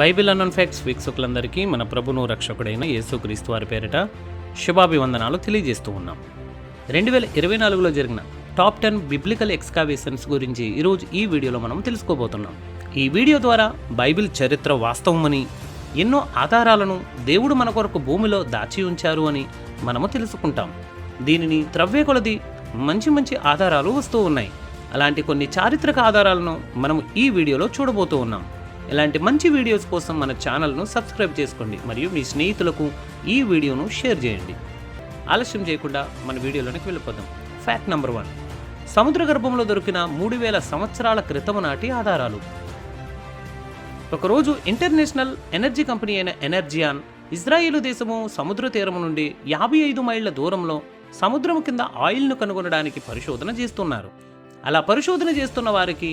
Bible అన్నన్ facts వీక్షకులందరికీ మన ప్రభును రక్షకుడైన యేసుక్రీస్తు వారి పేరిట శుభాభివందనాలు తెలియజేస్తూ ఉన్నాం. రెండు వేల ఇరవై నాలుగులో జరిగిన టాప్ టెన్ బిబ్లికల్ ఎక్స్కావేషన్స్ గురించి ఈరోజు ఈ వీడియోలో మనం తెలుసుకోబోతున్నాం. ఈ వీడియో ద్వారా బైబిల్ చరిత్ర వాస్తవమని ఎన్నో ఆధారాలను దేవుడు మన కొరకు భూమిలో దాచి ఉంచారు అని మనము తెలుసుకుంటాం. దీనిని త్రవ్వే కొలది మంచి మంచి ఆధారాలు వస్తూ ఉన్నాయి. అలాంటి కొన్ని చారిత్రక ఆధారాలను మనం ఈ వీడియోలో చూడబోతూ ఉన్నాం. ఇలాంటి మంచి వీడియోస్ కోసం మన ఛానల్ను సబ్స్క్రైబ్ చేసుకోండి మరియు మీ స్నేహితులకు ఈ వీడియోను షేర్ చేయండి. ఆలస్యం చేయకుండా మన వీడియోలోనికి వెళ్ళిపోదాం. ఫ్యాక్ట్ నెంబర్ వన్ సముద్ర గర్భంలో దొరికిన మూడు వేల సంవత్సరాల క్రితం నాటి ఆధారాలు. ఒకరోజు ఇంటర్నేషనల్ ఎనర్జీ కంపెనీ అయిన ఎనర్జియాన్ ఇజ్రాయిలు దేశము సముద్ర తీరం నుండి యాభై ఐదు మైళ్ళ దూరంలో సముద్రం కింద ఆయిల్ను కనుగొనడానికి పరిశోధన చేస్తున్నారు. అలా పరిశోధన చేస్తున్న వారికి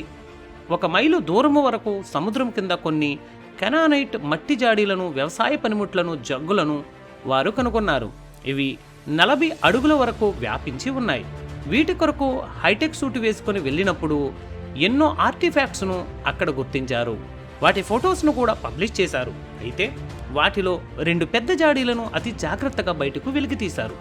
ఒక మైలు దూరము వరకు సముద్రం కింద కొన్ని కెనానైట్ మట్టి జాడీలను వ్యవసాయ పనిముట్లను జగ్గులను వారు కనుగొన్నారు. ఇవి నలభై అడుగుల వరకు వ్యాపించి ఉన్నాయి. వీటి కొరకు హైటెక్ సూట్ వేసుకొని వెళ్ళినప్పుడు ఎన్నో ఆర్టిఫాక్ట్స్ను అక్కడ గుర్తించారు. వాటి ఫొటోస్ను కూడా పబ్లిష్ చేశారు. అయితే వాటిలో రెండు పెద్ద జాడీలను అతి జాగ్రత్తగా బయటకు వెలికి తీశారు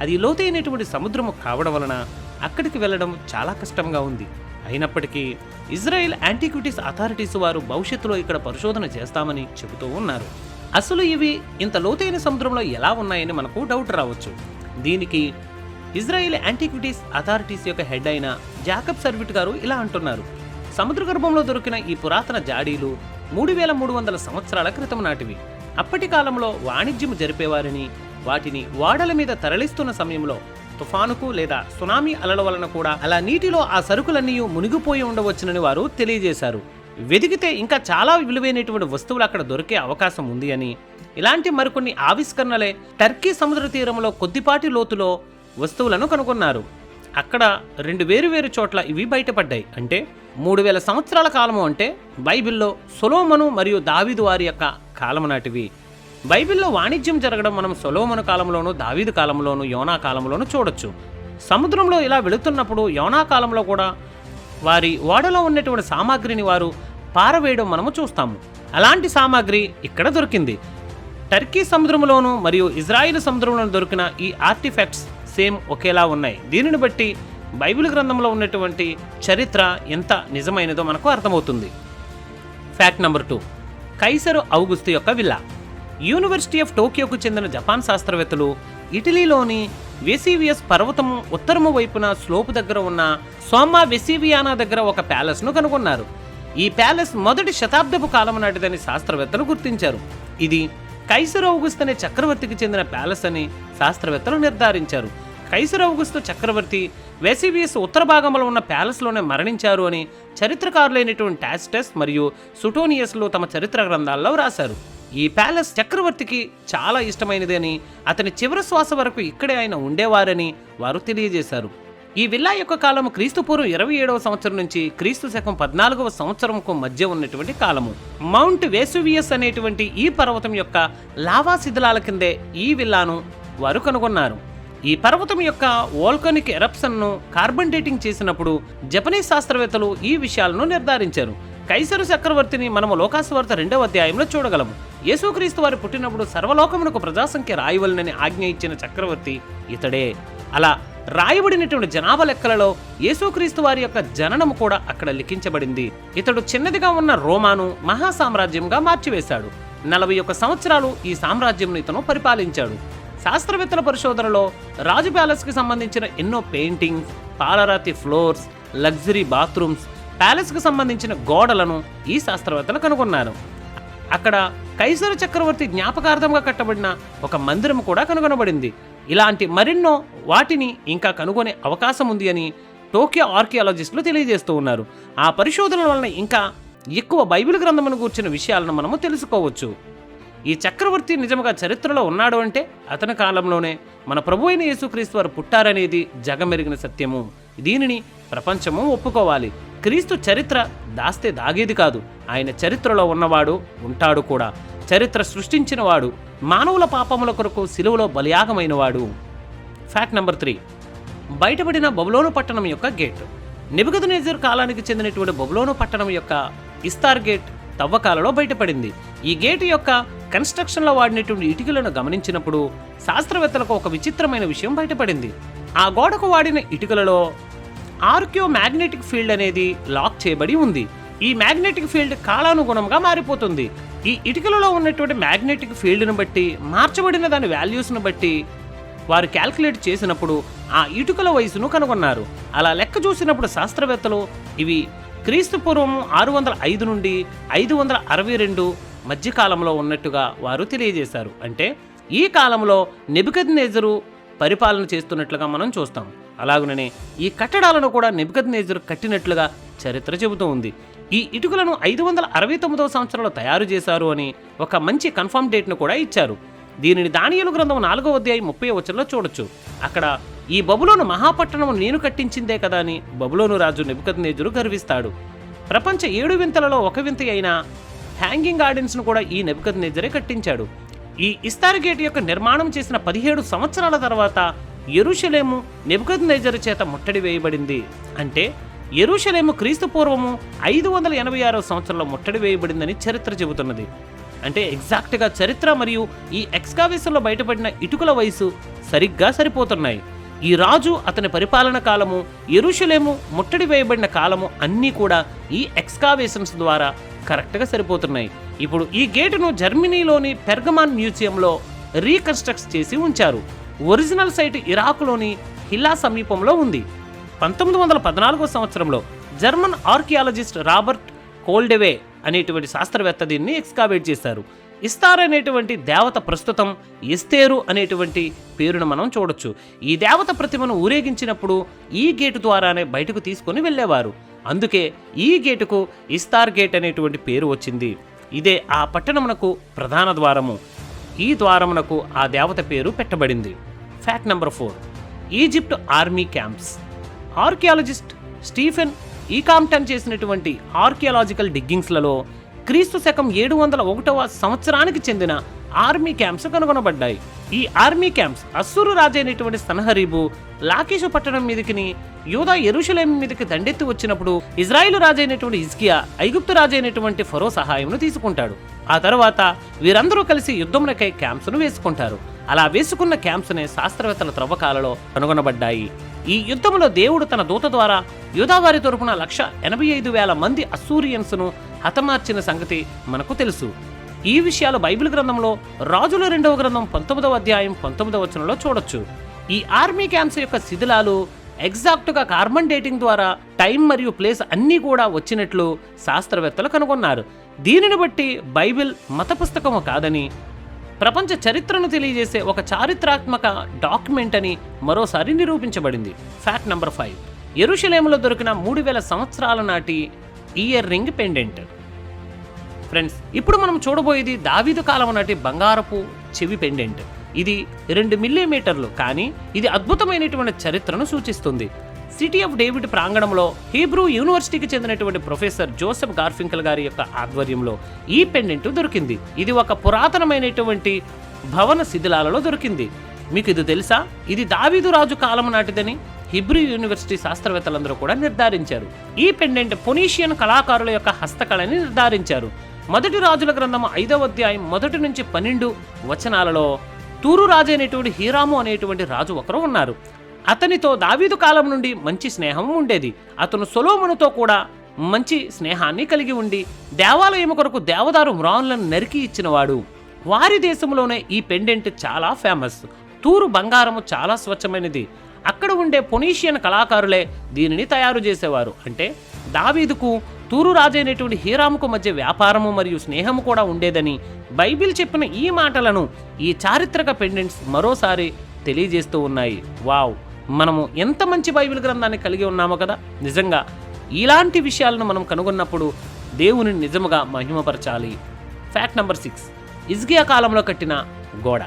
అది లోతైనటువంటి సముద్రము కావడం వలన అక్కడికి వెళ్ళడం చాలా కష్టంగా ఉంది. అయినప్పటికీ ఇజ్రాయెల్ యాంటీక్విటీస్ అథారిటీస్ వారు భవిష్యత్తులో ఇక్కడ పరిశోధన చేస్తామని చెబుతూ ఉన్నారు. అసలు ఇవి ఇంత లోతైన సముద్రంలో ఎలా ఉన్నాయని మనకు డౌట్ రావచ్చు. దీనికి ఇజ్రాయెల్ యాంటీక్విటీస్ అథారిటీస్ యొక్క హెడ్ అయిన జాకబ్ సర్విట్ గారు ఇలా అంటున్నారు. సముద్ర గర్భంలో దొరికిన ఈ పురాతన జాడీలు మూడు వేల మూడు వందల సంవత్సరాల క్రితం నాటివి. అప్పటి కాలంలో వాణిజ్యం జరిపేవారని వాటిని ఓడల మీద తరలిస్తున్న సమయంలో తుఫానుకు లేదా సునామీ అలల వలన కూడా అలా నీటిలో ఆ సరుకులన్నీ మునిగిపోయి ఉండవచ్చునని వారు తెలియజేశారు. వెదిగితే ఇంకా చాలా విలువైనటువంటి వస్తువులు అక్కడ దొరికే అవకాశం ఉంది అని. ఇలాంటి మరికొన్ని ఆవిష్కరణలే టర్కీ సముద్ర తీరంలో కొద్దిపాటి లోతులో వస్తువులను కనుగొన్నారు. అక్కడ రెండు వేరు వేరు చోట్ల ఇవి బయటపడ్డాయి. అంటే మూడు వేల సంవత్సరాల కాలము అంటే బైబిల్లో సొలోమను మరియు దావీదు వారి యొక్క కాలం నాటివి. బైబిల్లో వాణిజ్యం జరగడం మనం సొలోమను కాలంలోను దావీదు కాలంలోను యోనా కాలంలోను చూడొచ్చు. సముద్రంలో ఇలా వెళుతున్నప్పుడు యోనా కాలంలో కూడా వారి ఓడలో ఉన్నటువంటి సామాగ్రిని వారు పారవేయడం మనము చూస్తాము. అలాంటి సామాగ్రి ఇక్కడ దొరికింది. టర్కీ సముద్రంలోను మరియు ఇజ్రాయిల్ సముద్రంలోను దొరికిన ఈ ఆర్టిఫాక్ట్స్ సేమ్ ఒకేలా ఉన్నాయి. దీనిని బట్టి బైబిల్ గ్రంథంలో ఉన్నటువంటి చరిత్ర ఎంత నిజమైనదో మనకు అర్థమవుతుంది. Fact number two. కైసరు ఔగుస్తు యొక్క విల్లా. యూనివర్సిటీ ఆఫ్ టోక్యోకు చెందిన జపాన్ శాస్త్రవేత్తలు ఇటలీలోని వెసివియస్ పర్వతము ఉత్తరము వైపున స్లోపు దగ్గర ఉన్న సోమా వెసివియానా దగ్గర ఒక ప్యాలెస్ను కనుగొన్నారు. ఈ ప్యాలెస్ మొదటి శతాబ్దపు కాలం నాటిదని శాస్త్రవేత్తలు గుర్తించారు. ఇది కైసర్ అనే చక్రవర్తికి చెందిన ప్యాలెస్ అని శాస్త్రవేత్తలు నిర్ధారించారు. కైసర్ చక్రవర్తి వెసివియస్ ఉత్తర భాగంలో ఉన్న ప్యాలెస్లోనే మరణించారు అని చరిత్రకారులైనటువంటి టాస్టెస్ మరియు సుటోనియస్లు తమ చరిత్ర గ్రంథాల్లో రాశారు ఈ ప్యాలెస్ చక్రవర్తికి చాలా ఇష్టమైనదని అతని చివరి శ్వాస వరకు ఇక్కడే ఆయన ఉండేవారని వారు తెలియజేశారు. ఈ విల్లా యొక్క కాలము క్రీస్తుపూర్వం ఇరవై ఏడవ సంవత్సరం నుంచి క్రీస్తు శకం పద్నాలుగవ సంవత్సరంకు మధ్య ఉన్నటువంటి కాలము. మౌంట్ వేసువియస్ అనేటువంటి ఈ పర్వతం యొక్క లావా శిథిలాల కిందే ఈ విల్లాను వారు కనుగొన్నారు. ఈ పర్వతం యొక్క వోల్కానిక్ ఎరప్షన్ను కార్బన్ డేటింగ్ చేసినప్పుడు జపనీస్ శాస్త్రవేత్తలు ఈ విషయాలను నిర్ధారించారు. కైసరు చక్రవర్తిని మనము లోకాసువార్త రెండవ అధ్యాయంలో చూడగలము. యేసుక్రీస్తు వారు పుట్టినప్పుడు సర్వలోకమునకు ప్రజాసంఖ్య రాయవలనని ఆజ్ఞ ఇచ్చిన చక్రవర్తి ఇతడే. అలా రాయబడినటువంటి జనాభా లెక్కలలో యేసుక్రీస్తు వారి యొక్క జననము కూడా అక్కడ లిఖించబడింది. ఇతడు చిన్నదిగా ఉన్న రోమాను మహాసామ్రాజ్యంగా మార్చివేశాడు. నలభై ఒక్క సంవత్సరాలు ఈ సామ్రాజ్యంను ఇతను పరిపాలించాడు. శాస్త్రవేత్తల పరిశోధనలో రాజు ప్యాలెస్కి సంబంధించిన ఎన్నో పెయింటింగ్స్ పాలరాతి ఫ్లోర్స్ లగ్జరీ బాత్రూమ్స్ ప్యాలెస్కు సంబంధించిన గోడలను ఈ శాస్త్రవేత్తలు కనుగొన్నారు. అక్కడ కైసరు చక్రవర్తి జ్ఞాపకార్థంగా కట్టబడిన ఒక మందిరం కూడా కనుగొనబడింది. ఇలాంటి మరెన్నో వాటిని ఇంకా కనుగొనే అవకాశం ఉంది అని టోక్యో ఆర్కియాలజిస్టులు తెలియజేస్తూ ఉన్నారు. ఆ పరిశోధనల వలన ఇంకా ఎక్కువ బైబిల్ గ్రంథమును గూర్చిన విషయాలను మనము తెలుసుకోవచ్చు. ఈ చక్రవర్తి నిజముగా చరిత్రలో ఉన్నాడు అంటే అతని కాలంలోనే మన ప్రభు అయిన యేసుక్రీస్తు వారు పుట్టారనేది జగమెరిగిన సత్యము. దీనిని ప్రపంచము ఒప్పుకోవాలి. క్రీస్తు చరిత్ర దాస్తే దాగేది కాదు. ఆయన చరిత్రలో ఉన్నవాడు ఉంటాడు కూడా. చరిత్ర సృష్టించినవాడు మానవుల పాపముల కొరకు సిలువలో బలియాగమైనవాడు. ఫ్యాక్ట్ నెంబర్ త్రీ బయటపడిన బబులోను పట్టణం యొక్క గేట్. నిబుకద్నేజర్ కాలానికి చెందినటువంటి బబులోను పట్టణం యొక్క ఇస్తార్ గేట్ తవ్వకాలలో బయటపడింది. ఈ గేటు యొక్క కన్స్ట్రక్షన్లో వాడినటువంటి ఇటుకలను గమనించినప్పుడు శాస్త్రవేత్తలకు ఒక విచిత్రమైన విషయం బయటపడింది. ఆ గోడకు వాడిన ఇటుకలలో ఆర్క్యో మ్యాగ్నెటిక్ ఫీల్డ్ అనేది లాక్ చేయబడి ఉంది. ఈ మ్యాగ్నెటిక్ ఫీల్డ్ కాలానుగుణంగా మారిపోతుంది. ఈ ఇటుకలలో ఉన్నటువంటి మ్యాగ్నెటిక్ ఫీల్డ్ను బట్టి మార్చబడిన దాని వాల్యూస్ను బట్టి వారు క్యాల్కులేట్ చేసినప్పుడు ఆ ఇటుకల వయసును కనుగొన్నారు. అలా లెక్క చూసినప్పుడు శాస్త్రవేత్తలు ఇవి క్రీస్తు పూర్వం ఆరు వందల ఐదు నుండి ఐదు వందల అరవై రెండు మధ్యకాలంలో ఉన్నట్టుగా వారు తెలియజేశారు. అంటే ఈ కాలంలో నెబుకద్నేజరు పరిపాలన చేస్తున్నట్లుగా మనం చూస్తాం. అలాగుననే ఈ కట్టడాలను కూడా నెబుకద్నేజరు కట్టినట్లుగా చరిత్ర చెబుతూ ఉంది ఈ ఇటుకలను ఐదు వందల అరవై తొమ్మిదవ సంవత్సరంలో తయారు చేశారు అని ఒక మంచి కన్ఫర్మ్ డేట్ను కూడా ఇచ్చారు. దీనిని దానియలు గ్రంథం నాలుగో అధ్యాయం ముప్పై వచనంలో చూడొచ్చు. అక్కడ ఈ బబులోను మహాపట్టణం నేను కట్టించిందే కదా అని బబులోను రాజు నెబుకద్నేజరు గర్విస్తాడు. ప్రపంచ ఏడు వింతలలో ఒక వింత అయిన హ్యాంగింగ్ గార్డెన్స్ను కూడా ఈ నెబుకద్నేజరే కట్టించాడు. ఈ ఇస్తార్ గేట్ యొక్క నిర్మాణం చేసిన పదిహేడు సంవత్సరాల తర్వాత ఎరుషలేము నెబుకద్నేజరు చేత ముట్టడి వేయబడింది. అంటే ఎరుషలేము క్రీస్తు పూర్వము ఐదు వందల ఎనభై ఆరో సంవత్సరంలో ముట్టడి వేయబడిందని చరిత్ర చెబుతున్నది. అంటే ఎగ్జాక్ట్గా చరిత్ర మరియు ఈ ఎక్స్కావేషన్లో బయటపడిన ఇటుకల వయసు సరిగ్గా సరిపోతున్నాయి. ఈ రాజు అతని పరిపాలన కాలము ఎరుషలేము ముట్టడి వేయబడిన కాలము అన్నీ కూడా ఈ ఎక్స్కావేషన్స్ ద్వారా కరెక్ట్గా సరిపోతున్నాయి. ఇప్పుడు ఈ గేటును జర్మనీలోని పెర్గమాన్ మ్యూజియంలో రీకన్స్ట్రక్ట్ చేసి ఉంచారు. ఒరిజినల్ సైట్ ఇరాక్లోని హిల్లా సమీపంలో ఉంది. పంతొమ్మిది వందల పద్నాలుగో సంవత్సరంలో జర్మన్ ఆర్కియాలజిస్ట్ రాబర్ట్ కోల్డెవే అనేటువంటి శాస్త్రవేత్త దీన్ని ఎక్స్కావేట్ చేశారు. ఇస్తార్ అనేటువంటి దేవత ప్రస్తుతం ఇస్తేరు అనేటువంటి పేరును మనం చూడొచ్చు. ఈ దేవత ప్రతిమను ఊరేగించినప్పుడు ఈ గేటు ద్వారానే బయటకు తీసుకొని వెళ్ళేవారు. అందుకే ఈ గేటుకు ఇస్తార్ గేట్ అనేటువంటి పేరు వచ్చింది. ఇదే ఆ పట్టణమునకు ప్రధాన ద్వారము. ఈ ద్వారమునకు ఆ దేవత పేరు పెట్టబడింది. Fact number four Egypt army camps archaeologist Stephen ఈకామ్టన్ చేసినటువంటి ఆర్కియాలజికల్ డిగ్గింగ్స్లలో క్రీస్తు శకం ఏడు వందల ఒకటవ సంవత్సరానికి చెందిన ఆర్మీ క్యాంప్స్ కనుగొనబడ్డాయి. ఈ ఆర్మీ క్యాంప్స్ అస్సూరు రాజైనటువంటి సనహరీబు లాకీషు పట్టణం మీదకి యూదా ఎరుషలేం మీదకి దండెత్తి వచ్చినప్పుడు ఇజ్రాయిల్ రాజైనటువంటి ఇజ్కియా ఐగుప్తు రాజైనటువంటి ఫరో సహాయంను తీసుకుంటాడు. ఆ తర్వాత వీరందరూ కలిసి యుద్ధమునకై క్యాంప్స్ను వేసుకుంటారు. అలా వేసుకున్న క్యాంప్స్నే శాస్త్రవేత్తల త్రవ్వకాలలో కనుగొనబడ్డాయి. ఈ యుద్ధంలో దేవుడు తన దూత ద్వారా యూదావారి తరపున లక్ష ఎనభై ఐదు వేల మంది అస్సూరియన్స్ను హతమార్చిన సంగతి మనకు తెలుసు. ఈ విషయాలు బైబిల్ గ్రంథంలో రాజుల రెండవ గ్రంథం పంతొమ్మిదవ అధ్యాయం పంతొమ్మిదవ వచనంలో చూడొచ్చు. ఈ ఆర్మీ క్యాంప్స్ యొక్క శిథిలాలు ఎగ్జాక్ట్గా కార్బన్ డేటింగ్ ద్వారా టైం మరియు ప్లేస్ అన్నీ కూడా వచ్చినట్లు శాస్త్రవేత్తలు కనుగొన్నారు. దీనిని బట్టి బైబిల్ మత పుస్తకము కాదని ప్రపంచ చరిత్రను తెలియజేసే ఒక చారిత్రాత్మక డాక్యుమెంట్ అని మరోసారి నిరూపించబడింది. ఫ్యాక్ట్ నంబర్ ఫైవ్ ఎరుషలేములో దొరికిన మూడు వేల సంవత్సరాల నాటి ఇయర్ రింగ్ పెండెంట్. ఫ్రెండ్స్ ఇప్పుడు మనం చూడబోయేది దావీదు కాలం నాటి బంగారపు చెవి పెండెంట్. ఇది రెండు మిల్లీమీటర్లు కానీ ఇది అద్భుతమైనటువంటి చరిత్రను సూచిస్తుంది. సిటీ ఆఫ్ డేవిడ్ ప్రాంగణంలో హీబ్రూ యూనివర్సిటీకి చెందినటువంటి ప్రొఫెసర్ జోసెఫ్ గార్ఫింకల్ గారి యొక్క ఆధ్వర్యంలో ఈ పెండెంట్ దొరికింది. ఇది ఒక పురాతనమైనటువంటి భవన శిథిలాలలో దొరికింది. మీకు ఇది తెలుసా? ఇది దావీదు రాజు కాలం నాటిదని హిబ్రూ యూనివర్సిటీ శాస్త్రవేత్తలందరూ కూడా నిర్ధారించారు. ఈ పెండెంట్ పొనీషియన్ కళాకారుల యొక్క హస్తకళని నిర్ధారించారు. మొదటి రాజుల గ్రంథం ఐదవ అధ్యాయం మొదటి నుంచి పన్నెండు వచనాలలో తూరు రాజు అనేటువంటి హీరాము అనేటువంటి రాజు ఒకరు ఉన్నారు. అతనితో దావీదు కాలం నుండి మంచి స్నేహం ఉండేది. అతను సొలోమునుతో కూడా మంచి స్నేహాన్ని కలిగి ఉండి దేవాలయం కొరకు దేవదారు మ్రాన్లను నరికి ఇచ్చినవాడు. వారి దేశంలోనే ఈ పెండెంట్ చాలా ఫేమస్. తూరు బంగారము చాలా స్వచ్ఛమైనది. అక్కడ ఉండే పొనీషియన్ కళాకారులే దీనిని తయారు చేసేవారు. అంటే దావీదుకు తూరు రాజైనటువంటి హీరాముకు మధ్య వ్యాపారము మరియు స్నేహము కూడా ఉండేదని బైబిల్ చెప్పిన ఈ మాటలను ఈ చారిత్రక పెండెంట్స్ మరోసారి తెలియజేస్తూ ఉన్నాయి. వావ్! మనము ఎంత మంచి బైబిల్ గ్రంథాన్ని కలిగి ఉన్నామో కదా? నిజంగా ఇలాంటి విషయాలను మనం కనుగొన్నప్పుడు దేవుని నిజముగా మహిమపరచాలి. ఫ్యాక్ట్ నంబర్ సిక్స్ ఇజ్గియా కాలంలో కట్టిన గోడ.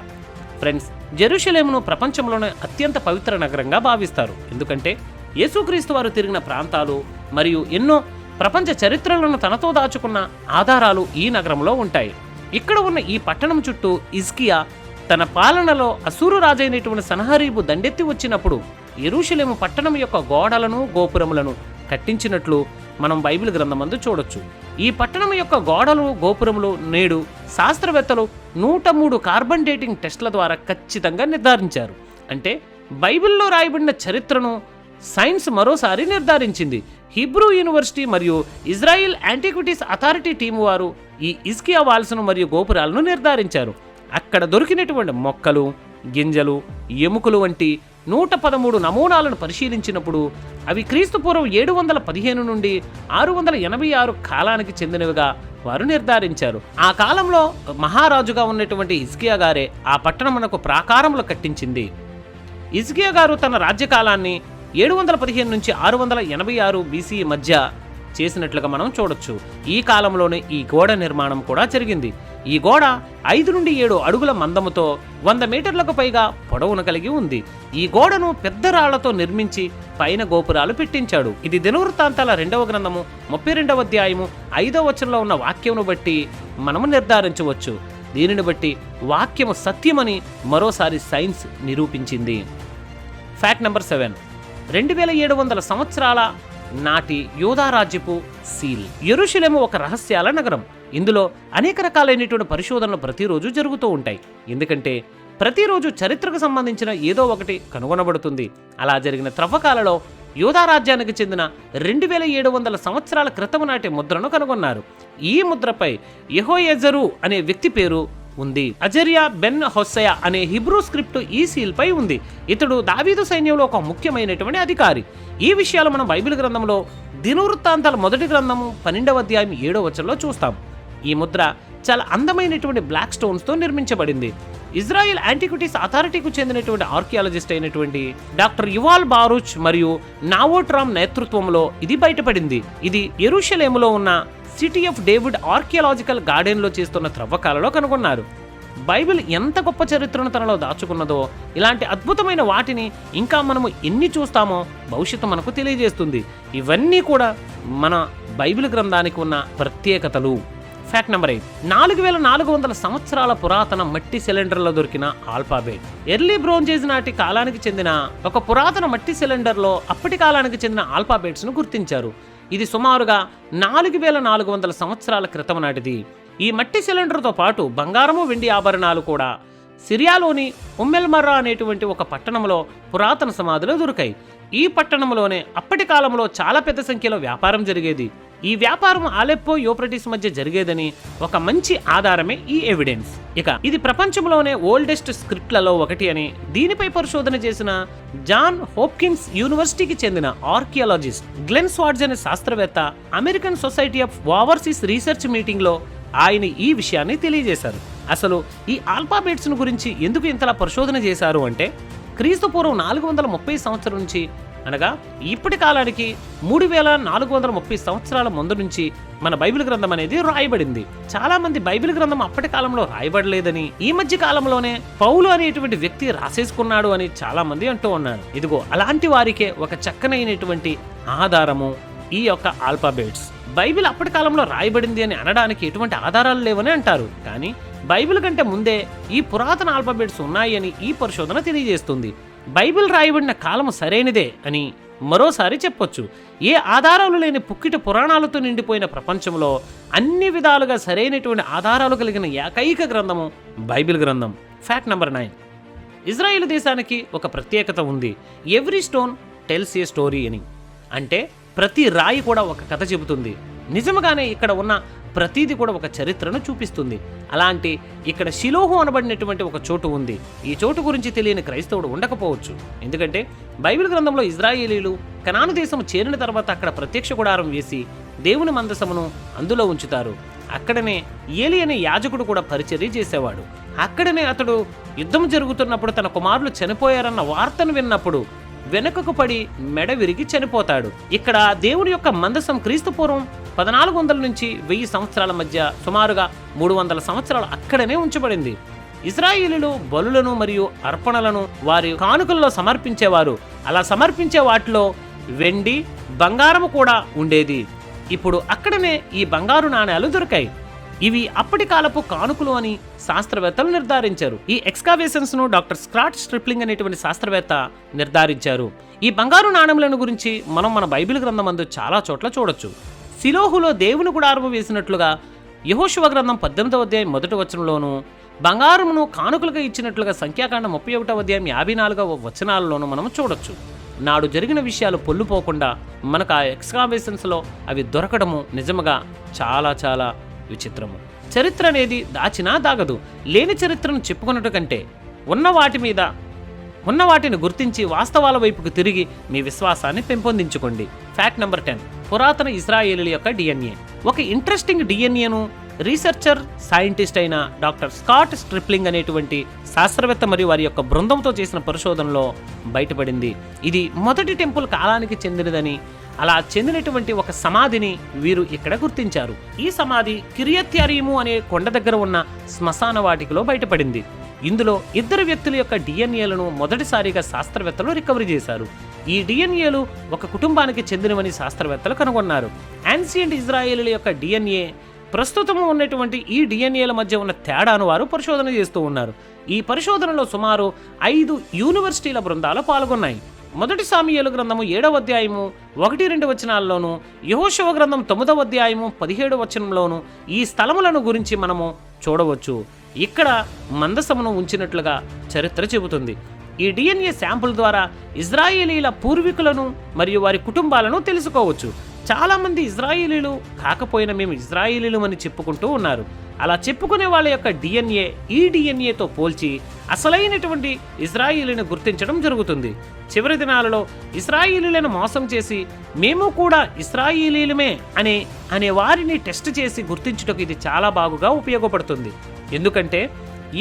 ఫ్రెండ్స్ జెరూషలేమును ప్రపంచంలోనే అత్యంత పవిత్ర నగరంగా భావిస్తారు. ఎందుకంటే యేసుక్రీస్తు వారు తిరిగిన ప్రాంతాలు మరియు ఎన్నో ప్రపంచ చరిత్రలను తనతో దాచుకున్న ఆధారాలు ఈ నగరంలో ఉంటాయి. ఇక్కడ ఉన్న ఈ పట్టణం చుట్టూ ఇజ్కియా తన పాలనలో అసూరు రాజైనటువంటి సనహరీబు దండెత్తి వచ్చినప్పుడు ఎరుషలేము పట్టణం యొక్క గోడలను గోపురములను కట్టించినట్లు మనం బైబిల్ గ్రంథమందు చూడొచ్చు. ఈ పట్టణం యొక్క గోడలు గోపురములు నేడు శాస్త్రవేత్తలు నూట మూడు కార్బన్ డేటింగ్ టెస్ట్ల ద్వారా ఖచ్చితంగా నిర్ధారించారు. అంటే బైబిల్లో రాయబడిన చరిత్రను సైన్స్ మరోసారి నిర్ధారించింది. హిబ్రూ యూనివర్సిటీ మరియు ఇజ్రాయిల్ యాంటిక్విటీస్ అథారిటీ టీం వారు ఈ ఇస్కియా వాల్స్ను మరియు గోపురాలను నిర్ధారించారు. అక్కడ దొరికినటువంటి మొక్కలు గింజలు ఎముకలు వంటి నూట పదమూడు నమూనాలను పరిశీలించినప్పుడు అవి క్రీస్తుపూర్వం ఏడు వందల పదిహేను నుండి ఆరు వందల ఎనభై ఆరు కాలానికి చెందినవిగా వారు నిర్ధారించారు. ఆ కాలంలో మహారాజుగా ఉన్నటువంటి ఇస్కియా గారే ఆ పట్టణమునకు ప్రాకారములు కట్టించింది. ఇజ్కియా గారు తన రాజ్యకాలాన్ని ఏడు వందల పదిహేను నుంచి ఆరు వందల ఎనభై ఆరు బీసీ మధ్య చేసినట్లుగా మనం చూడొచ్చు. ఈ కాలంలోనే ఈ గోడ నిర్మాణం కూడా జరిగింది. ఈ గోడ ఐదు నుండి ఏడు అడుగుల మందముతో వంద మీటర్లకు పైగా పొడవును కలిగి ఉంది. ఈ గోడను పెద్ద రాళ్ళతో నిర్మించి పైన గోపురాలు పెట్టించాడు. ఇది దినవృత్తాంతాల రెండవ గ్రంథము ముప్పై రెండవ అధ్యాయము ఐదవ వచనంలో ఉన్న వాక్యమును బట్టి మనము నిర్ధారించవచ్చు. దీనిని బట్టి వాక్యము సత్యమని మరోసారి సైన్స్ నిరూపించింది. ఫ్యాక్ట్ నెంబర్ సెవెన్ రెండు వేల ఏడు వందల సంవత్సరాల నాటి యోధా రాజ్యపు సీల్. ఎరుషలేము ఒక రహస్యాల నగరం. ఇందులో అనేక రకాలైనటువంటి పరిశోధనలు ప్రతిరోజు జరుగుతూ ఉంటాయి. ఎందుకంటే ప్రతిరోజు చరిత్రకు సంబంధించిన ఏదో ఒకటి కనుగొనబడుతుంది. అలా జరిగిన త్రవ్వకాలలో యోధా రాజ్యానికి చెందిన రెండు వేల ఏడు వందల సంవత్సరాల క్రితం నాటి ముద్రను కనుగొన్నారు. ఈ ముద్రపై యహోయజరు అనే వ్యక్తి పేరు ఉంది. అజరియా బెన్ హొస్సయ అనే హిబ్రూ స్క్రిప్ట్ ఈ సీల్ పై ఉంది. ఇతడు దావీదు సైన్యంలో ఒక ముఖ్యమైనటువంటి అధికారి. ఈ విషయాలు మనం బైబిల్ గ్రంథంలో దినవృత్తాంతాల మొదటి గ్రంథము పన్నెండవ అధ్యాయం ఏడవ వచనంలో చూస్తాం. ఈ ముద్ర చాలా అందమైనటువంటి బ్లాక్ స్టోన్స్తో నిర్మించబడింది. ఇజ్రాయెల్ యాంటిక్విటీస్ అథారిటీకు చెందినటువంటి ఆర్కియాలజిస్ట్ అయినటువంటి డాక్టర్ యువాల్ బారూచ్ మరియు నావోట్రామ్ నేతృత్వంలో ఇది బయటపడింది. ఇది ఎరుషలేములో ఉన్న సిటీ ఆఫ్ డేవిడ్ ఆర్కియాలజికల్ గార్డెన్లో చేస్తున్న త్రవ్వకాలలో కనుగొన్నారు. బైబిల్ ఎంత గొప్ప చరిత్రను తనలో దాచుకున్నదో ఇలాంటి అద్భుతమైన వాటిని ఇంకా మనము ఎన్ని చూస్తామో భవిష్యత్తు మనకు తెలియజేస్తుంది. ఇవన్నీ కూడా మన బైబిల్ గ్రంథానికి ఉన్న ప్రత్యేకతలు. ఫ్యాక్ట్ నెంబర్ ఎయిట్ నాలుగు వేల నాలుగు వందల సంవత్సరాల పురాతన మట్టి సిలిండర్లో దొరికిన ఆల్ఫాబెట్. ఎర్లీ బ్రోంజేజ్ నాటి కాలానికి చెందిన ఒక పురాతన మట్టి సిలిండర్లో అప్పటి కాలానికి చెందిన ఆల్ఫాబెట్స్ను గుర్తించారు. ఇది సుమారుగా నాలుగు వేల నాలుగు వందల సంవత్సరాల క్రితం నాటిది. ఈ మట్టి సిలిండర్తో పాటు బంగారము వెండి ఆభరణాలు కూడా సిరియాలోని ఉమ్మెల్మర్రా అనేటువంటి ఒక పట్టణంలో పురాతన సమాధులు దొరికాయి. ఈ పట్టణంలోనే అప్పటి కాలంలో చాలా పెద్ద సంఖ్యలో వ్యాపారం జరిగేది. ఈ వ్యాపారం ఆలెప్పో యోప్రటిస్ మధ్య జరిగేదని ఒక మంచి ఆధారమే ఈ ఎవిడెన్స్. ఇక ఇది ప్రపంచంలోనే ఓల్డెస్ట్ స్క్రిప్ట్లలో ఒకటి అని దీనిపై పరిశోధన చేసిన జాన్ హోప్కిన్స్ యూనివర్సిటీకి చెందిన ఆర్కియాలజిస్ట్ గ్లెన్ స్వాడ్జ్ అనే శాస్త్రవేత్త American society of overseas research మీటింగ్లో ఆయన ఈ విషయాన్ని తెలియజేశారు. అసలు ఈ ఆల్ఫాబెట్స్ గురించి ఎందుకు ఇంతలా పరిశోధన చేశారు అంటే క్రీస్తు పూర్వం నాలుగు వందల ముప్పై సంవత్సరం నుంచి అనగా ఇప్పటి కాలానికి మూడు వేల నాలుగు వందల ముప్పై సంవత్సరాల ముందు నుంచి మన బైబిల్ గ్రంథం అనేది రాయబడింది. చాలా మంది బైబిల్ గ్రంథం అప్పటి కాలంలో రాయబడలేదని ఈ మధ్య కాలంలోనే పౌలు అనేటువంటి వ్యక్తి రాసేసుకున్నాడు అని చాలా మంది అంటూ ఉన్నారు. ఇదిగో అలాంటి వారికే ఒక చక్కనైనటువంటి ఆధారము ఈ యొక్క ఆల్ఫాబెట్స్. బైబిల్ అప్పటి కాలంలో రాయబడింది అని అనడానికి ఎటువంటి ఆధారాలు లేవని అంటారు. కానీ బైబిల్ కంటే ముందే ఈ పురాతన ఆల్ఫాబెట్స్ ఉన్నాయి అని ఈ పరిశోధన తెలియజేస్తుంది. బైబిల్ రాయబడిన కాలం సరైనదే అని మరోసారి చెప్పొచ్చు. ఏ ఆధారాలు లేని పుక్కిట పురాణాలతో నిండిపోయిన ప్రపంచంలో అన్ని విధాలుగా సరైనటువంటి ఆధారాలు కలిగిన ఏకైక గ్రంథము బైబిల్ గ్రంథం ఫ్యాక్ట్ నెంబర్ నైన్. ఇజ్రాయెల్ దేశానికి ఒక ప్రత్యేకత ఉంది. Every stone tells a story అని. అంటే ప్రతి రాయి కూడా ఒక కథ చెబుతుంది. నిజముగానే ఇక్కడ ఉన్న ప్రతిదీ కూడా ఒక చరిత్రను చూపిస్తుంది. అలాంటి ఇక్కడ శిలోహు అనబడినటువంటి ఒక చోటు ఉంది. ఈ చోటు గురించి తెలియని క్రైస్తవుడు ఉండకపోవచ్చు. ఎందుకంటే బైబిల్ గ్రంథంలో ఇజ్రాయేలీలు కనాను దేశం చేరిన తర్వాత అక్కడ ప్రత్యక్ష గుడారం వేసి దేవుని మందసమును అందులో ఉంచుతారు. అక్కడనే ఏలి అనే యాజకుడు కూడా పరిచర్య చేసేవాడు. అక్కడనే అతడు యుద్ధం జరుగుతున్నప్పుడు తన కుమారులు చనిపోయారన్న వార్తను విన్నప్పుడు వెనుకకు పడి మెడ విరిగి చనిపోతాడు. ఇక్కడ దేవుని యొక్క మందసం క్రీస్తు పూర్వం పద్నాలుగు వందల నుంచి వెయ్యి సంవత్సరాల మధ్య సుమారుగా మూడు వందల సంవత్సరాలు అక్కడనే ఉంచబడింది. ఇజ్రాయిలు బలులను మరియు అర్పణలను వారి కానుకల్లో సమర్పించేవారు. అలా సమర్పించే వాటిలో వెండి బంగారము కూడా ఉండేది. ఇప్పుడు అక్కడనే ఈ బంగారు నాణేలు దొరికాయి. ఇవి అప్పటి కాలపు కానుకలు అని శాస్త్రవేత్తలు నిర్ధారించారు. ఈ ఎక్స్కావేషన్స్ను డాక్టర్ స్క్రాట్ స్ట్రిప్లింగ్ అనేటువంటి శాస్త్రవేత్త నిర్ధారించారు. ఈ బంగారు నాణెములను గురించి మనం మన బైబిల్ గ్రంథం అందు చాలా చోట్ల చూడొచ్చు. సిలోహులో దేవుని గుడారము వేసినట్లుగా యహోశివ గ్రంథం పద్దెనిమిదవ అధ్యాయం మొదటి వచనంలోను బంగారమును కానుకలుగా ఇచ్చినట్లుగా సంఖ్యాకాండం ముప్పై ఒకటవ అధ్యాయం యాభై నాలుగవ వచనాలలోనూ మనం చూడొచ్చు. నాడు జరిగిన విషయాలు పొల్లుపోకుండా మనకు ఆ ఎక్స్కావేషన్స్లో అవి దొరకడము నిజముగా చాలా చాలా విచిత్రము. చరిత్ర అనేది దాచినా దాగదు. లేని చరిత్రను చెప్పుకున్నట్టు కంటే ఉన్న వాటి మీద ఉన్న వాటిని గుర్తించి వాస్తవాల వైపుకు తిరిగి మీ విశ్వాసాన్ని పెంపొందించుకోండి. ఫ్యాక్ట్ నెంబర్ టెన్ పురాతన ఇస్రాయేలీల యొక్క డిఎన్ఏ ఒక ఇంట్రెస్టింగ్ డిఎన్ఏను రీసెర్చర్ సైంటిస్ట్ అయిన డాక్టర్ స్కాట్ స్ట్రిప్లింగ్ అనేటువంటి శాస్త్రవేత్త మరియు వారి యొక్క బృందంతో చేసిన పరిశోధనలో బయటపడింది. ఇది మొదటి టెంపుల్ కాలానికి చెందినదని అలా చెందినటువంటి ఒక సమాధిని వీరు ఇక్కడ గుర్తించారు. ఈ సమాధి కిరియత్యారీము అనే కొండ దగ్గర ఉన్న శ్మశాన వాటికలో బయటపడింది. ఇందులో ఇద్దరు వ్యక్తుల యొక్క డిఎన్ఏలను మొదటిసారిగా శాస్త్రవేత్తలు రికవరీ చేశారు. ఈ డిఎన్ఏలు ఒక కుటుంబానికి చెందినవని శాస్త్రవేత్తలు కనుగొన్నారు. యాన్సియంట్ ఇజ్రాయేలీల యొక్క డిఎన్ఏ ప్రస్తుతము ఉన్నటువంటి ఈ డిఎన్ఏల మధ్య ఉన్న తేడాను వారు పరిశోధన చేస్తూ ఉన్నారు. ఈ పరిశోధనలో సుమారు ఐదు యూనివర్సిటీల బృందాలు పాల్గొన్నాయి. మొదటి సామియేలు గ్రంథము ఏడవ అధ్యాయము ఒకటి రెండు వచనాల్లోనూ యహోశివ గ్రంథం తొమ్మిదవ అధ్యాయము పదిహేడు వచనంలోను ఈ స్థలములను గురించి మనము చూడవచ్చు. ఇక్కడ మందసమును ఉంచినట్లుగా చరిత్ర చెబుతుంది. ఈ డిఎన్ఏ శాంపుల్ ద్వారా ఇజ్రాయేలీల పూర్వీకులను మరియు వారి కుటుంబాలను తెలుసుకోవచ్చు. చాలామంది ఇజ్రాయిలీలు కాకపోయినా మేము ఇజ్రాయిలీలు అని చెప్పుకుంటూ ఉన్నారు. అలా చెప్పుకునే వాళ్ళ యొక్క డిఎన్ఏ ఈ డిఎన్ఏతో పోల్చి అసలైనటువంటి ఇజ్రాయిలీని గుర్తించడం జరుగుతుంది. చివరి దినాలలో ఇస్రాయిలీలను మోసం చేసి మేము కూడా ఇస్రాయిలీలమే అనే అనే వారిని టెస్ట్ చేసి గుర్తించుటకు ఇది చాలా బాగుగా ఉపయోగపడుతుంది. ఎందుకంటే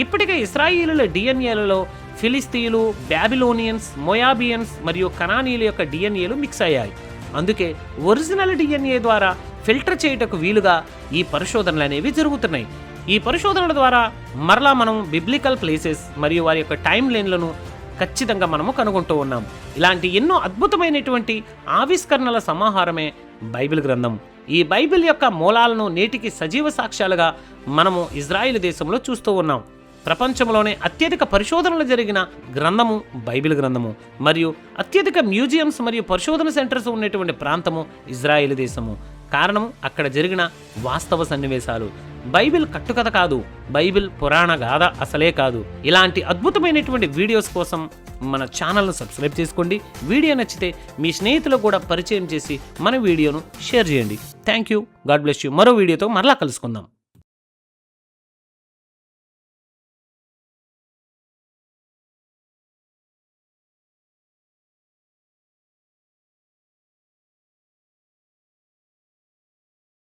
ఇప్పటికే ఇస్రాయిలీల డిఎన్ఏలలో ఫిలిస్తీన్లు బ్యాబిలోనియన్స్ మొయాబియన్స్ మరియు కనానీల యొక్క డిఎన్ఏలు మిక్స్ అయ్యాయి. అందుకే ఒరిజినల్ డిఎన్ఏ ద్వారా ఫిల్టర్ చేయుటకు వీలుగా ఈ పరిశోధనలు అనేవి జరుగుతున్నాయి. ఈ పరిశోధనల ద్వారా మరలా మనం బిబ్లికల్ ప్లేసెస్ మరియు వారి యొక్క టైం లైన్లను ఖచ్చితంగా మనము కనుగొంటూ ఉన్నాం. ఇలాంటి ఎన్నో అద్భుతమైనటువంటి ఆవిష్కరణల సమాహారమే బైబిల్ గ్రంథం. ఈ బైబిల్ యొక్క మూలాలను నేటికి సజీవ సాక్ష్యాలుగా మనము ఇజ్రాయిల్ దేశంలో చూస్తూ ఉన్నాం. ప్రపంచంలోనే అత్యధిక పరిశోధనలు జరిగిన గ్రంథము బైబిల్ గ్రంథము మరియు అత్యధిక మ్యూజియంస్ మరియు పరిశోధన సెంటర్స్ ఉన్నటువంటి ప్రాంతము ఇజ్రాయేల్ దేశము. కారణం అక్కడ జరిగిన వాస్తవ సన్నివేశాలు. బైబిల్ కట్టుకథ కాదు బైబిల్ పురాణ గాథ అసలే కాదు. ఇలాంటి అద్భుతమైనటువంటి వీడియోస్ కోసం మన ఛానల్ను సబ్స్క్రైబ్ చేసుకోండి. వీడియో నచ్చితే మీ స్నేహితులకు కూడా పరిచయం చేసి మన వీడియోను షేర్ చేయండి. Thank you. God bless you. మరో వీడియోతో మరలా కలుసుకుందాం.